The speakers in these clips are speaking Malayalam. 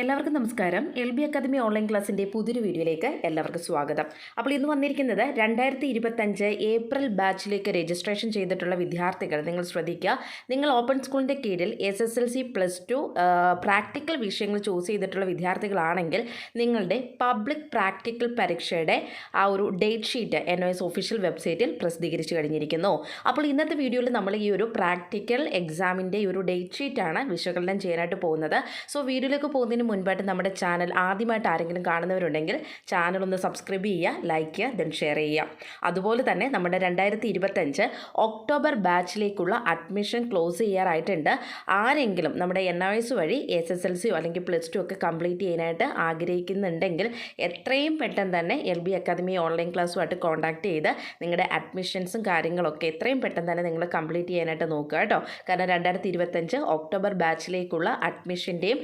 എല്ലാവർക്കും നമസ്കാരം. എൽ ബി അക്കാദമി ഓൺലൈൻ ക്ലാസ്സിന്റെ പുതിയൊരു വീഡിയോയിലേക്ക് എല്ലാവർക്കും സ്വാഗതം. അപ്പോൾ ഇന്ന് വന്നിരിക്കുന്നത് രണ്ടായിരത്തി ഇരുപത്തഞ്ച് ഏപ്രിൽ ബാച്ചിലേക്ക് രജിസ്ട്രേഷൻ ചെയ്തിട്ടുള്ള വിദ്യാർത്ഥികൾ. നിങ്ങൾ ശ്രദ്ധിക്കുക. നിങ്ങൾ ഓപ്പൺ സ്കൂളിന്റെ കീഴിൽ S S L C plus two practical വിഷയങ്ങൾ ചൂസ് ചെയ്തിട്ടുള്ള വിദ്യാർത്ഥികളാണെങ്കിൽ നിങ്ങളുടെ പബ്ലിക് പ്രാക്ടിക്കൽ പരീക്ഷയുടെ ആ ഒരു date sheet N O S official വെബ്സൈറ്റിൽ പ്രസിദ്ധീകരിച്ചു കഴിഞ്ഞിരിക്കുന്നു. അപ്പോൾ ഇന്നത്തെ വീഡിയോയിൽ നമ്മൾ ഈ ഒരു പ്രാക്ടിക്കൽ എക്സാമിന്റെ ഈ ഒരു ഡേറ്റ് ഷീറ്റാണ് വിശകലനം ചെയ്യാനായിട്ട് പോകുന്നത്. സോ വീഡിയോയിലേക്ക് പോകുന്നതിന് മുൻപായിട്ട് നമ്മുടെ ചാനൽ ആദ്യമായിട്ട് ആരെങ്കിലും കാണുന്നവരുണ്ടെങ്കിൽ ചാനൽ ഒന്ന് സബ്സ്ക്രൈബ് ചെയ്യുക ലൈക്ക് ചെയ്യുക ദെൻ ഷെയർ ചെയ്യുക. അതുപോലെ തന്നെ നമ്മുടെ രണ്ടായിരത്തി ഇരുപത്തഞ്ച് ഒക്ടോബർ ബാച്ചിലേക്കുള്ള അഡ്മിഷൻ ക്ലോസ് ചെയ്യാറായിട്ടുണ്ട്. ആരെങ്കിലും നമ്മുടെ എൻ ഐ എസ് വഴി എസ് എസ് എൽ സിയോ അല്ലെങ്കിൽ പ്ലസ് ടു ഒക്കെ കംപ്ലീറ്റ് ചെയ്യാനായിട്ട് ആഗ്രഹിക്കുന്നുണ്ടെങ്കിൽ എത്രയും പെട്ടെന്ന് തന്നെ എൽ ബി അക്കാദമി ഓൺലൈൻ ക്ലാസ്സുമായിട്ട് കോൺടാക്ട് ചെയ്ത് നിങ്ങളുടെ അഡ്മിഷൻസും കാര്യങ്ങളൊക്കെ എത്രയും പെട്ടെന്ന് തന്നെ നിങ്ങൾ കംപ്ലീറ്റ് ചെയ്യാനായിട്ട് നോക്കുക കേട്ടോ. കാരണം രണ്ടായിരത്തി ഇരുപത്തഞ്ച് ഒക്ടോബർ ബാച്ചിലേക്കുള്ള അഡ്മിഷന്റെയും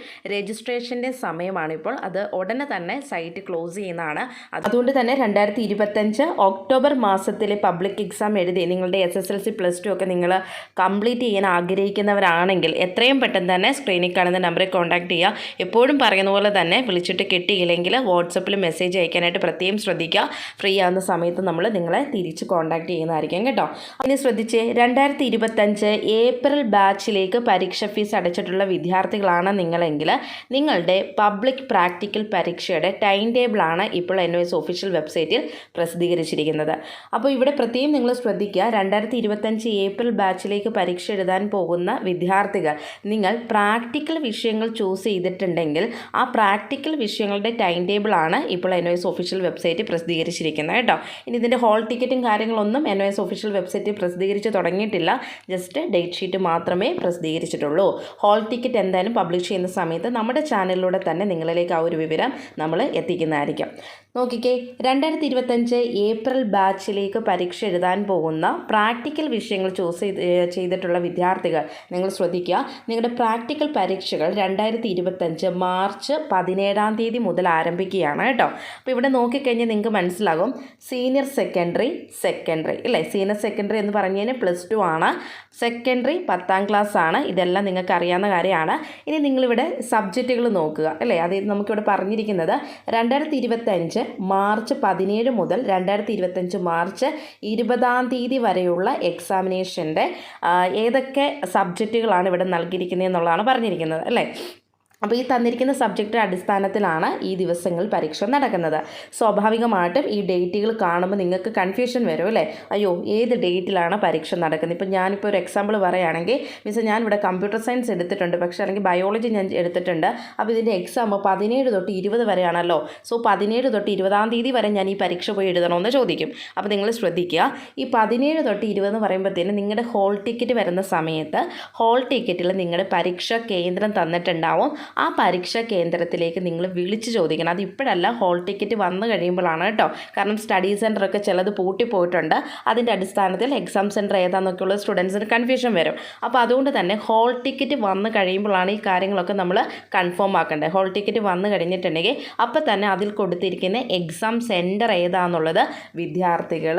രജിസ്ട്രേഷന്റെയും സമയമാണിപ്പോൾ. അത് ഉടനെ തന്നെ സൈറ്റ് ക്ലോസ് ചെയ്യുന്നതാണ്. അതുകൊണ്ട് തന്നെ രണ്ടായിരത്തി ഇരുപത്തഞ്ച് ഒക്ടോബർ മാസത്തിലെ പബ്ലിക് എക്സാം എഴുതി നിങ്ങളുടെ S S L C plus two ഒക്കെ നിങ്ങൾ കംപ്ലീറ്റ് ചെയ്യാൻ ആഗ്രഹിക്കുന്നവരാണെങ്കിൽ എത്രയും പെട്ടെന്ന് തന്നെ സ്ക്രീനിൽ കാണുന്ന നമ്പറിൽ കോൺടാക്ട് ചെയ്യുക. എപ്പോഴും പറയുന്ന പോലെ തന്നെ വിളിച്ചിട്ട് കിട്ടിയില്ലെങ്കിൽ വാട്സപ്പിൽ മെസ്സേജ് അയക്കാനായിട്ട് പ്രത്യേകം ശ്രദ്ധിക്കുക. ഫ്രീ ആവുന്ന സമയത്ത് നമ്മൾ നിങ്ങളെ തിരിച്ച് കോൺടാക്ട് ചെയ്യുന്നതായിരിക്കും കേട്ടോ. ഇനി ശ്രദ്ധിച്ച് രണ്ടായിരത്തി ഇരുപത്തഞ്ച് ഏപ്രിൽ ബാച്ചിലേക്ക് പരീക്ഷ ഫീസ് അടച്ചിട്ടുള്ള വിദ്യാർത്ഥികളാണ് നിങ്ങളെങ്കിൽ നിങ്ങളുടെ പബ്ലിക് പ്രാക്ടിക്കൽ പരീക്ഷയുടെ ടൈം ടേബിളാണ് ഇപ്പോൾ എൻ എസ് ഒഫീഷ്യൽ വെബ്സൈറ്റിൽ പ്രസിദ്ധീകരിച്ചിരിക്കുന്നത്. അപ്പോൾ ഇവിടെ പ്രത്യേകം നിങ്ങൾ ശ്രദ്ധിക്കുക രണ്ടായിരത്തി ഇരുപത്തഞ്ച് ഏപ്രിൽ ബാച്ചിലേക്ക് പരീക്ഷ എഴുതാൻ പോകുന്ന വിദ്യാർത്ഥികൾ നിങ്ങൾ പ്രാക്ടിക്കൽ വിഷയങ്ങൾ ചൂസ് ചെയ്തിട്ടുണ്ടെങ്കിൽ ആ പ്രാക്ടിക്കൽ വിഷയങ്ങളുടെ ടൈം ടേബിളാണ് ഇപ്പോൾ എൻ എസ് ഒഫീഷ്യൽ വെബ്സൈറ്റ് പ്രസിദ്ധീകരിച്ചിരിക്കുന്നത് കേട്ടോ. ഇനി ഇതിന്റെ ഹോൾ ടിക്കറ്റും കാര്യങ്ങളൊന്നും എൻ ഒ എസ് ഒഫീഷ്യൽ വെബ്സൈറ്റിൽ പ്രസിദ്ധീകരിച്ച് തുടങ്ങിയിട്ടില്ല. ജസ്റ്റ് ഡേറ്റ് ഷീറ്റ് മാത്രമേ പ്രസിദ്ധീകരിച്ചിട്ടുള്ളൂ. ഹോൾ ടിക്കറ്റ് എന്തായാലും പബ്ലിഷ് ചെയ്യുന്ന സമയത്ത് നമ്മുടെ ചാനലിലൂടെ തന്നെ നിങ്ങളിലേക്ക് ആ ഒരു വിവരം നമ്മൾ എത്തിക്കുന്നതായിരിക്കും. നോക്കിക്കേ രണ്ടായിരത്തി ഇരുപത്തഞ്ച് ഏപ്രിൽ ബാച്ചിലേക്ക് പരീക്ഷ എഴുതാൻ പോകുന്ന പ്രാക്ടിക്കൽ വിഷയങ്ങൾ ചൂസ് ചെയ്ത് ചെയ്തിട്ടുള്ള വിദ്യാർത്ഥികൾ നിങ്ങൾ ശ്രദ്ധിക്കുക. നിങ്ങളുടെ പ്രാക്ടിക്കൽ പരീക്ഷകൾ രണ്ടായിരത്തി ഇരുപത്തഞ്ച് മാർച്ച് പതിനേഴാം തീയതി മുതൽ ആരംഭിക്കുകയാണ് കേട്ടോ. അപ്പോൾ ഇവിടെ നോക്കിക്കഴിഞ്ഞാൽ നിങ്ങൾക്ക് മനസ്സിലാകും. സീനിയർ സെക്കൻഡറി സെക്കൻഡറി അല്ലേ സീനിയർ സെക്കൻഡറി എന്ന് പറഞ്ഞു കഴിഞ്ഞാൽ പ്ലസ് ടു ആണ്. സെക്കൻഡറി പത്താം ക്ലാസ് ആണ്. ഇതെല്ലാം നിങ്ങൾക്ക് അറിയാവുന്ന കാര്യമാണ്. ഇനി നിങ്ങളിവിടെ സബ്ജക്റ്റുകൾ നോക്കുക അല്ലേ? അത് നമുക്കിവിടെ പറഞ്ഞിരിക്കുന്നത്. രണ്ടായിരത്തി ഇരുപത്തഞ്ച് മാർച്ച് പതിനേഴ് മുതൽ രണ്ടായിരത്തി ഇരുപത്തഞ്ച് മാർച്ച് ഇരുപതാം തീയതി വരെയുള്ള എക്സാമിനേഷന്റെ ഏതൊക്കെ സബ്ജക്റ്റുകളാണ് ഇവിടെ നൽകിയിരിക്കുന്നത് എന്നുള്ളതാണ് പറഞ്ഞിരിക്കുന്നത് അല്ലേ? അപ്പോൾ ഈ തന്നിരിക്കുന്ന സബ്ജക്റ്റ് അടിസ്ഥാനത്തിലാണ് ഈ ദിവസങ്ങളിൽ പരീക്ഷ നടക്കുന്നത്. സ്വാഭാവികമായിട്ടും ഈ ഡേറ്റുകൾ കാണുമ്പോൾ നിങ്ങൾക്ക് കൺഫ്യൂഷൻ വരും അല്ലേ? അയ്യോ ഏത് ഡേറ്റിലാണ് പരീക്ഷ നടക്കുന്നത്? ഇപ്പോൾ ഞാനിപ്പോൾ ഒരു എക്സാമ്പിൾ പറയുകയാണെങ്കിൽ മീൻസ് ഞാനിവിടെ കമ്പ്യൂട്ടർ സയൻസ് എടുത്തിട്ടുണ്ട്. പക്ഷേ അല്ലെങ്കിൽ ബയോളജി ഞാൻ എടുത്തിട്ടുണ്ട്. അപ്പോൾ ഇതിന്റെ എക്സാം പതിനേഴ് തൊട്ട് ഇരുപത് വരെയാണല്ലോ. സോ പതിനേഴ് തൊട്ട് ഇരുപതാം തീയതി വരെ ഞാൻ ഈ പരീക്ഷ പോയി എഴുതണമെന്ന് ചോദിക്കും. അപ്പോൾ നിങ്ങൾ ശ്രദ്ധിക്കുക. ഈ പതിനേഴ് തൊട്ട് ഇരുപത് എന്ന് പറയുമ്പോഴത്തേനും നിങ്ങളുടെ ഹോൾ ടിക്കറ്റ് വരുന്ന സമയത്ത് ഹോൾ ടിക്കറ്റിൽ നിങ്ങളുടെ പരീക്ഷാ കേന്ദ്രം തന്നിട്ടുണ്ടാവും. ആ പരീക്ഷാ കേന്ദ്രത്തിലേക്ക് നിങ്ങൾ വിളിച്ച് ചോദിക്കണം. അത് ഇപ്പോഴല്ല ഹോൾ ടിക്കറ്റ് വന്നു കഴിയുമ്പോഴാണ് കേട്ടോ. കാരണം സ്റ്റഡി സെന്ററൊക്കെ ചിലത് പൂട്ടിപ്പോയിട്ടുണ്ട് അതിന്റെ അടിസ്ഥാനത്തിൽ എക്സാം സെന്റർ ഏതാണെന്നൊക്കെയുള്ള സ്റ്റുഡൻസിന് കൺഫ്യൂഷൻ വരും. അപ്പോൾ അതുകൊണ്ട് തന്നെ ഹോൾ ടിക്കറ്റ് വന്നു കഴിയുമ്പോഴാണ് ഈ കാര്യങ്ങളൊക്കെ നമ്മൾ കൺഫേം ആക്കേണ്ടത്. ഹോൾ ടിക്കറ്റ് വന്നു കഴിഞ്ഞിട്ടുണ്ടെങ്കിൽ അപ്പോൾ തന്നെ അതിൽ കൊടുത്തിരിക്കുന്ന എക്സാം സെന്റർ ഏതാണെന്നുള്ളത് വിദ്യാർത്ഥികൾ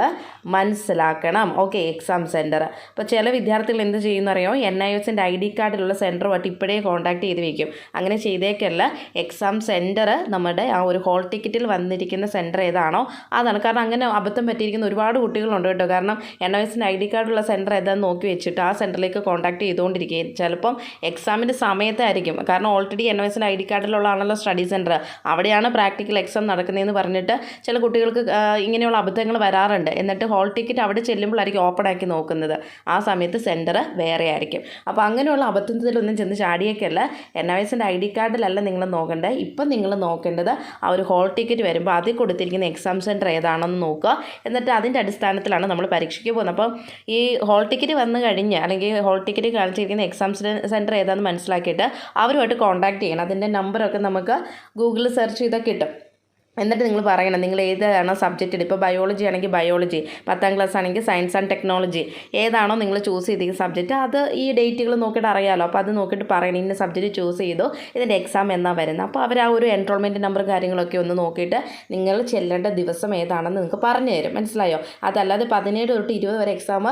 മനസ്സിലാക്കണം. ഓക്കെ എക്സാം സെന്റർ അപ്പോൾ ചില വിദ്യാർത്ഥികൾ എന്ത് ചെയ്യുന്നറിയോ? എൻ ഐ എസിന്റെ ഐ ഡി കാർഡിലുള്ള സെന്ററുമായിട്ട് ഇപ്പോഴേ കോൺടാക്ട് ചെയ്ത് വയ്ക്കും അങ്ങനെ ചെയ്തേക്കല്ല. എക്സാം സെന്റർ നമ്മുടെ ആ ഒരു ഹോൾ ടിക്കറ്റിൽ വന്നിരിക്കുന്ന സെന്റർ ഏതാണോ അതാണ്. കാരണം അങ്ങനെ അബദ്ധം പറ്റിയിരിക്കുന്ന ഒരുപാട് കുട്ടികളുണ്ട് കേട്ടോ. കാരണം എൻ എസിന്റെ ഐ ഡി കാർഡുള്ള സെന്റർ ഏതാണെന്ന് നോക്കി വെച്ചിട്ട് ആ സെന്ററിലേക്ക് കോൺടാക്ട് ചെയ്തുകൊണ്ടിരിക്കുകയും. ചിലപ്പം എക്സാമിന്റെ സമയത്തായിരിക്കും. കാരണം ഓൾറെഡി എൻ എസിന്റെ ഐ ഡി കാർഡിലുള്ളതാണല്ലോ സ്റ്റഡി സെന്റർ അവിടെയാണ് പ്രാക്ടിക്കൽ എക്സാം നടക്കുന്നതെന്ന് പറഞ്ഞിട്ട് ചില കുട്ടികൾക്ക് ഇങ്ങനെയുള്ള അബദ്ധങ്ങൾ വരാറുണ്ട്. എന്നിട്ട് ഹോൾ ടിക്കറ്റ് അവിടെ ചെല്ലുമ്പോഴായിരിക്കും ഓപ്പൺ ആക്കി നോക്കുന്നത്. ആ സമയത്ത് സെന്റർ വേറെ ആയിരിക്കും. അപ്പോൾ അങ്ങനെയുള്ള അബദ്ധത്തിലൊന്നും ചെന്ന് ചാടിയേക്കല്ല. എൻ എസിന്റെ ഐ ഡി കാർഡിലല്ല നിങ്ങൾ നോക്കേണ്ടത് ഇപ്പം നിങ്ങൾ നോക്കേണ്ടത് ആ ഒരു ഹോൾ ടിക്കറ്റ് വരുമ്പോൾ അതിൽ കൊടുത്തിരിക്കുന്ന എക്സാം സെന്റർ ഏതാണെന്ന് നോക്കുക. എന്നിട്ട് അതിന്റെ അടിസ്ഥാനത്തിലാണ് നമ്മൾ പരീക്ഷയ്ക്ക് പോകുന്നത്. അപ്പം ഈ ഹോൾ ടിക്കറ്റ് വന്നു കഴിഞ്ഞ് അല്ലെങ്കിൽ ഹോൾ ടിക്കറ്റ് കാണിച്ചിരിക്കുന്ന എക്സാം സെന്റർ ഏതാണെന്ന് മനസ്സിലാക്കിയിട്ട് അവരുമായിട്ട് കോൺടാക്റ്റ് ചെയ്യണം. അതിന്റെ നമ്പറൊക്കെ നമുക്ക് ഗൂഗിളിൽ സെർച്ച് ചെയ്താൽ കിട്ടും. എന്നിട്ട് നിങ്ങൾ പറയണം നിങ്ങൾ ഏതാണോ സബ്ജക്റ്റ് എടുക്കുക. ഇപ്പോൾ ബയോളജി ആണെങ്കിൽ ബയോളജി പത്താം ക്ലാസ് ആണെങ്കിൽ സയൻസ് ആൻഡ് ടെക്നോളജി ഏതാണോ നിങ്ങൾ ചൂസ് ചെയ്തിരിക്കുന്ന സബ്ജക്റ്റ് അത് ഈ ഡേറ്റുകൾ നോക്കിയിട്ട് അറിയാമല്ലോ അപ്പോൾ അത് നോക്കിയിട്ട് പറയണം ഇന്ന സബ്ജക്റ്റ് ചൂസ് ചെയ്തോ ഇതിന്റെ എക്സാം എന്നാണ് വരുന്നത്. അപ്പോൾ അവർ ആ ഒരു എൻറോൾമെന്റ് നമ്പർ കാര്യങ്ങളൊക്കെ ഒന്ന് നോക്കിയിട്ട് നിങ്ങൾ ചെല്ലേണ്ട ദിവസം ഏതാണെന്ന് നിങ്ങൾക്ക് പറഞ്ഞു തരും. മനസ്സിലായോ? അതല്ലാതെ പതിനേഴ് തൊട്ട് ഇരുപത് വരെ എക്സാം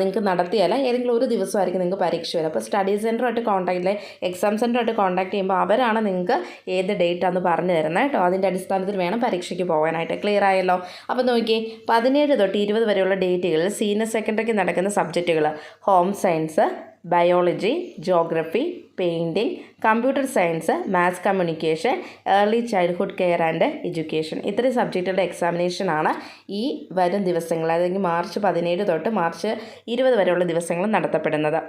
നിങ്ങൾക്ക് നടത്തിയാൽ ഏതെങ്കിലും ഒരു ദിവസമായിരിക്കും നിങ്ങൾക്ക് പരീക്ഷ വരും അപ്പോൾ സ്റ്റഡി സെന്ററുമായിട്ട് കോൺടാക്ട് ഇല്ലേ എക്സാം സെന്ററുമായിട്ട് കോൺടാക്ട് ചെയ്യുമ്പോൾ അവരാണ് നിങ്ങൾക്ക് ഏത് ഡേറ്റ് ആണെന്ന് പറഞ്ഞു തരുന്നത് കേട്ടോ. അതിന്റെ അടിസ്ഥാനത്തിൽ വേണം പരീക്ഷയ്ക്ക് പോകാനായിട്ട്. ക്ലിയർ ആയല്ലോ? അപ്പോൾ നോക്കി പതിനേഴ് തൊട്ട് ഇരുപത് വരെയുള്ള ഡേറ്റുകളിൽ സീനിയർ സെക്കൻഡറിക്ക് നടക്കുന്ന സബ്ജക്റ്റുകൾ home science biology geography painting computer science maths communication early childhood care and education ഇത്രയും സബ്ജക്റ്റുകളുടെ എക്സാമിനേഷനാണ് ഈ വരും ദിവസങ്ങൾ. അല്ലെങ്കിൽ മാർച്ച് പതിനേഴ് തൊട്ട് മാർച്ച് ഇരുപത് വരെയുള്ള ദിവസങ്ങൾ നടത്തപ്പെടുന്നത്.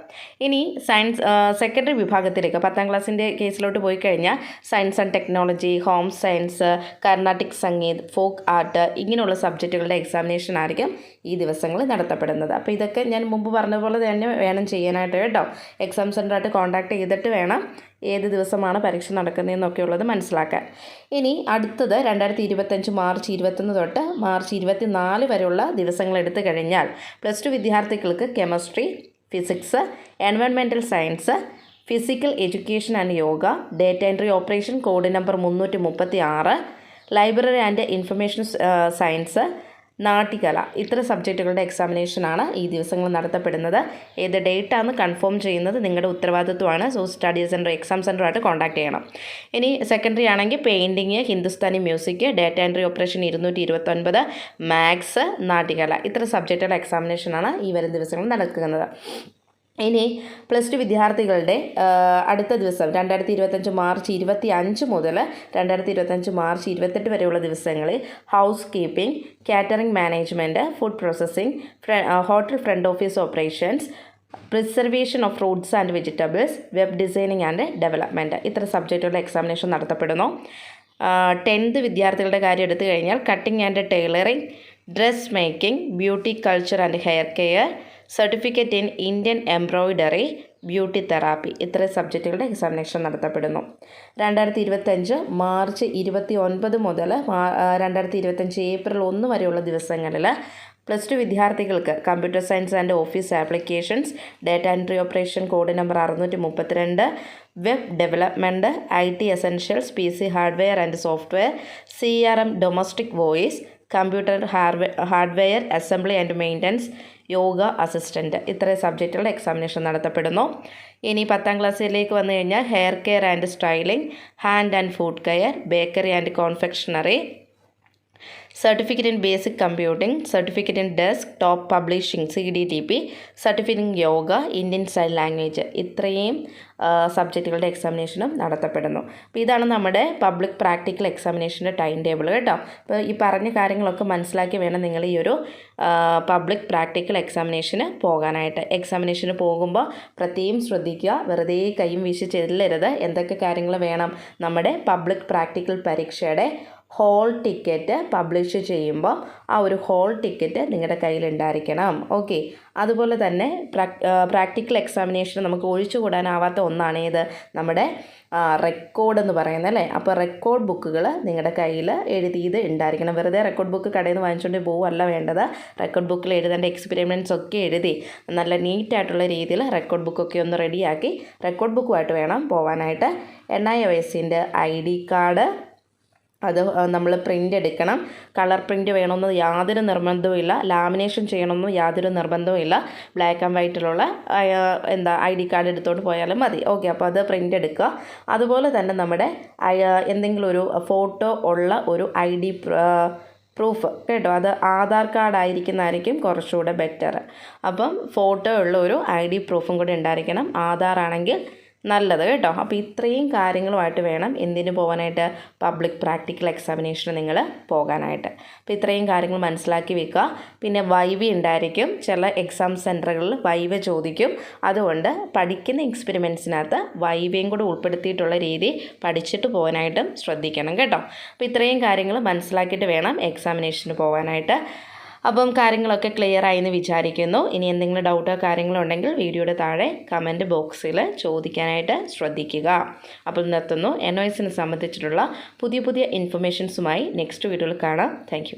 ഇനി സയൻസ് സെക്കൻഡറി വിഭാഗത്തിലേക്ക് പത്താം ക്ലാസ്സിന്റെ കേസിലോട്ട് പോയി കഴിഞ്ഞാൽ science and technology home science Carnatic sangeet folk art ഇങ്ങനെയുള്ള സബ്ജക്റ്റുകളുടെ എക്സാമിനേഷൻ ആയിരിക്കും ഈ ദിവസങ്ങളിൽ നടത്തപ്പെടുന്നത്. അപ്പോൾ ഇതൊക്കെ ഞാൻ മുമ്പ് പറഞ്ഞതുപോലെ പോലെ തന്നെ വേണം ചെയ്യാനായിട്ട് കേട്ടോ. എക്സാം സെന്ററായിട്ട് കോൺടാക്ട് ചെയ്തിട്ട് വേണം ഏത് ദിവസമാണ് പരീക്ഷ നടക്കുന്നതെന്നൊക്കെ ഉള്ളത് മനസ്സിലാക്കാൻ. ഇനി അടുത്തത് രണ്ടായിരത്തി ഇരുപത്തഞ്ച് മാർച്ച് ഇരുപത്തൊന്ന് തൊട്ട് മാർച്ച് ഇരുപത്തി നാല് വരെയുള്ള ദിവസങ്ങൾ എടുത്തു കഴിഞ്ഞാൽ പ്ലസ് ടു വിദ്യാർത്ഥികൾക്ക് chemistry physics എൻവയോൺമെന്റൽ science physical education and yoga data entry operation code number മുന്നൂറ്റി ലൈബ്രറി ആൻഡ് ഇൻഫർമേഷൻ സയൻസ് നാട്ടികല. ഇത്ര സബ്ജക്റ്റുകളുടെ എക്സാമിനേഷനാണ് ഈ ദിവസങ്ങൾ നടത്തപ്പെടുന്നത്. ഏത് ഡേറ്റാന്ന് കൺഫേം ചെയ്യുന്നത്? നിങ്ങളുടെ ഉത്തരവാദിത്വമാണ്. സോ സ്റ്റഡി സെന്റർ എക്സാം സെന്ററുമായിട്ട് കോൺടാക്ട് ചെയ്യണം. ഇനി സെക്കൻഡറി ആണെങ്കിൽ painting Hindustani music data entry operation ഇരുന്നൂറ്റി ഇരുപത്തൊൻപത് മാത്സ് നാട്ടികല. ഇത്ര സബ്ജക്റ്റുകളുടെ എക്സാമിനേഷനാണ് ഈ വരും ദിവസങ്ങളിൽ നടക്കുന്നത്. ഇനി പ്ലസ് ടു വിദ്യാർത്ഥികളുടെ അടുത്ത ദിവസം രണ്ടായിരത്തി ഇരുപത്തഞ്ച് മാർച്ച് ഇരുപത്തി അഞ്ച് മുതൽ രണ്ടായിരത്തി ഇരുപത്തഞ്ച് മാർച്ച് ഇരുപത്തെട്ട് വരെയുള്ള ദിവസങ്ങളിൽ house keeping catering management food processing hotel front office operations preservation of fruits and vegetables web designing and development ഇത്ര സബ്ജക്റ്റുകളുടെ എക്സാമിനേഷൻ നടത്തപ്പെടുന്നു. ടെൻത്ത് വിദ്യാർത്ഥികളുടെ കാര്യം എടുത്തു കഴിഞ്ഞാൽ cutting and tailoring dress making beauty culture and hair care certificate in Indian embroidery beauty therapy ഇത്ര സബ്ജക്റ്റുകളുടെ എക്സാമിനേഷൻ നടത്തപ്പെടുന്നു. രണ്ടായിരത്തി ഇരുപത്തഞ്ച് മാർച്ച് ഇരുപത്തി ഒൻപത് മുതൽ രണ്ടായിരത്തി ഇരുപത്തഞ്ച് ഏപ്രിൽ ഒന്ന് വരെയുള്ള ദിവസങ്ങളിൽ പ്ലസ് ടു വിദ്യാർത്ഥികൾക്ക് computer science and office applications data entry operation code number അറുന്നൂറ്റി മുപ്പത്തിരണ്ട് web development I T essentials P C hardware and software C R M domestic voice computer hardware assembly and maintenance yoga assistant ഇത്രയും സബ്ജക്റ്റുകളുടെ എക്സാമിനേഷൻ നടത്തപ്പെടുന്നു. ഇനി പത്താം ക്ലാസ്സിലേക്ക് വന്നു കഴിഞ്ഞാൽ hair care and styling hand and foot care bakery and confectionery certificate in basic computing certificate in desktop publishing C D T P certificate in yoga Indian sign language ഇത്രയും സബ്ജക്റ്റുകളുടെ എക്സാമിനേഷനും നടത്തപ്പെടുന്നു. അപ്പോൾ ഇതാണ് നമ്മുടെ പബ്ലിക് പ്രാക്ടിക്കൽ എക്സാമിനേഷന്റെ ടൈം ടേബിൾ കേട്ടോ. അപ്പോൾ ഈ പറഞ്ഞ കാര്യങ്ങളൊക്കെ മനസ്സിലാക്കി വേണം നിങ്ങൾ ഈ ഒരു പബ്ലിക് പ്രാക്ടിക്കൽ എക്സാമിനേഷന് പോകാനായിട്ട്. എക്സാമിനേഷന് പോകുമ്പോൾ പ്രത്യേകം ശ്രദ്ധിക്കുക. വെറുതെ കൈയും വീശി ചെല്ലരുത്. എന്തൊക്കെ കാര്യങ്ങൾ വേണം നമ്മുടെ പബ്ലിക് പ്രാക്ടിക്കൽ പരീക്ഷയുടെ ഹോൾ ടിക്കറ്റ് പബ്ലിഷ് ചെയ്യുമ്പോൾ ആ ഒരു ഹോൾ ടിക്കറ്റ് നിങ്ങളുടെ കയ്യിൽ ഉണ്ടായിരിക്കണം. ഓക്കെ അതുപോലെ തന്നെ പ്രാക്ടിക്കൽ എക്സാമിനേഷൻ നമുക്ക് ഒഴിച്ചുകൂടാനാവാത്ത ഒന്നാണ് ഏത്? നമ്മുടെ റെക്കോർഡ് എന്ന് പറയുന്നത് അല്ലേ? അപ്പോൾ റെക്കോർഡ് ബുക്കുകൾ നിങ്ങളുടെ കയ്യിൽ എഴുതിയത് ഉണ്ടായിരിക്കണം. വെറുതെ റെക്കോർഡ് ബുക്ക് കടയിൽ നിന്ന് വാങ്ങിച്ചുകൊണ്ട് പോവുകയല്ല വേണ്ടത്. റെക്കോർഡ് ബുക്കിൽ എഴുതേണ്ട എക്സ്പെരിമെന്റ്സ് ഒക്കെ എഴുതി നല്ല നീറ്റായിട്ടുള്ള രീതിയിൽ റെക്കോർഡ് ബുക്കൊക്കെ ഒന്ന് റെഡിയാക്കി റെക്കോർഡ് ബുക്കുമായിട്ട് വേണം പോകാനായിട്ട് എൻ ഐ ഒ എസിന്റെ ഐ ഡി കാർഡ് അത് നമ്മൾ പ്രിന്റ് എടുക്കണം. കളർ പ്രിന്റ് വേണമെന്ന് യാതൊരു നിർബന്ധവുമില്ല. ലാമിനേഷൻ ചെയ്യണമെന്ന് യാതൊരു നിർബന്ധവുമില്ല. ബ്ലാക്ക് ആൻഡ് വൈറ്റിലുള്ള എന്താ ഐ ഡി കാർഡ് എടുത്തുകൊണ്ട് പോയാലും മതി. ഓക്കെ അപ്പോൾ അത് പ്രിന്റ് എടുക്കുക. അതുപോലെ തന്നെ നമ്മുടെ എന്തെങ്കിലും ഒരു ഫോട്ടോ ഉള്ള ഒരു ഐ ഡി പ്രൂഫ് കേട്ടോ. അത് ആധാർ കാർഡ് ആയിരിക്കുന്നതായിരിക്കും കുറച്ചുകൂടെ ബെറ്റർ അപ്പം ഫോട്ടോ ഉള്ള ഒരു ഐ ഡി പ്രൂഫും കൂടി ഉണ്ടായിരിക്കണം. ആധാർ ആണെങ്കിൽ നല്ലത് കേട്ടോ. അപ്പോൾ ഇത്രയും കാര്യങ്ങളുമായിട്ട് വേണം എന്തിനു പോകാനായിട്ട് പബ്ലിക് പ്രാക്ടിക്കൽ എക്സാമിനേഷന് നിങ്ങൾ പോകാനായിട്ട്. അപ്പോൾ ഇത്രയും കാര്യങ്ങൾ മനസ്സിലാക്കി വെക്കുക. പിന്നെ വൈവി ഉണ്ടായിരിക്കും. ചില എക്സാം സെന്ററുകളിൽ വൈവ ചോദിക്കും. അതുകൊണ്ട് പഠിക്കുന്ന എക്സ്പെരിമെൻസിനകത്ത് വൈവയും കൂടെ ഉൾപ്പെടുത്തിയിട്ടുള്ള രീതി പഠിച്ചിട്ട് പോകാനായിട്ടും ശ്രദ്ധിക്കണം കേട്ടോ. അപ്പോൾ ഇത്രയും കാര്യങ്ങൾ മനസ്സിലാക്കിയിട്ട് വേണം എക്സാമിനേഷന് പോകാനായിട്ട്. അപ്പം കാര്യങ്ങളൊക്കെ ക്ലിയർ ആയി എന്ന് വിചാരിക്കുന്നു. ഇനി എന്തെങ്കിലും ഡൗട്ടോ കാര്യങ്ങളോ ഉണ്ടെങ്കിൽ വീഡിയോയുടെ താഴെ കമന്റ് ബോക്സിൽ ചോദിക്കാനായിട്ട് ശ്രദ്ധിക്കുക. അപ്പോൾ നിർത്തുന്നു. എൻ ഒ എസിനെ സംബന്ധിച്ചിട്ടുള്ള പുതിയ പുതിയ ഇൻഫർമേഷൻസുമായി നെക്സ്റ്റ് വീഡിയോയിൽ കാണാം. താങ്ക്